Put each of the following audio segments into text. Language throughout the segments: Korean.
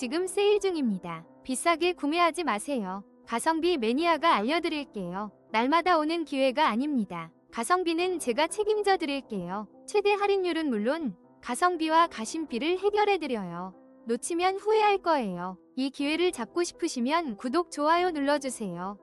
지금 세일 중입니다. 비싸게 구매하지 마세요. 가성비 매니아가 알려드릴게요. 날마다 오는 기회가 아닙니다. 가성비는 제가 책임져 드릴게요. 최대 할인율은 물론 가성비와 가심비를 해결해 드려요. 놓치면 후회할 거예요. 이 기회를 잡고 싶으시면 구독, 좋아요 눌러주세요.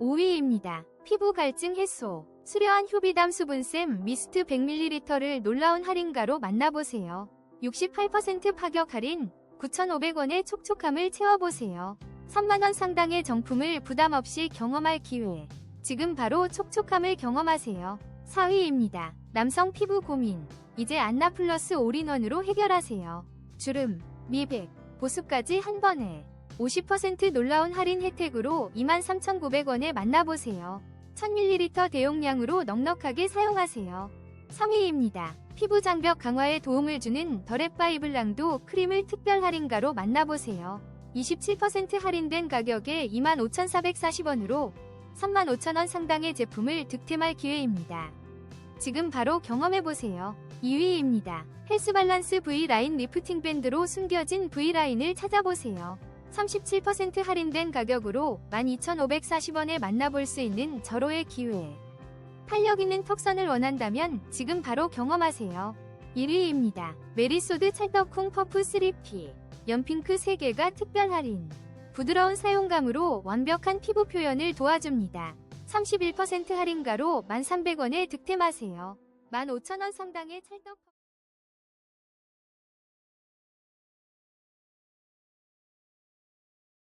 5위입니다. 피부 갈증 해소. 수려한 효비담 수분샘 미스트 100ml를 놀라운 할인가로 만나보세요. 68% 파격 할인, 9,500원의 촉촉함을 채워보세요. 3만원 상당의 정품을 부담 없이 경험할 기회. 지금 바로 촉촉함을 경험하세요. 4위입니다. 남성 피부 고민. 이제 안나 플러스 올인원으로 해결하세요. 주름, 미백, 보습까지 한 번에 50% 놀라운 할인 혜택으로 23,900원에 만나보세요. 1000ml 대용량으로 넉넉하게 사용하세요. 3위입니다. 피부 장벽 강화에 도움을 주는 더랩바이블랑도 크림을 특별 할인가로 만나보세요. 27% 할인된 가격에 25,440원으로 35,000원 상당의 제품을 득템할 기회입니다. 지금 바로 경험해보세요. 2위입니다. 헬스발란스 V라인 리프팅 밴드로 숨겨진 V라인을 찾아보세요. 37% 할인된 가격으로 12,540원에 만나볼 수 있는 절호의 기회. 탄력 있는 턱선을 원한다면 지금 바로 경험하세요. 1위입니다. 메리소드 찰떡쿵 퍼프 3P. 연핑크 3개가 특별 할인. 부드러운 사용감으로 완벽한 피부 표현을 도와줍니다. 31% 할인가로 1,300원에 득템하세요. 15,000원 상당의 찰떡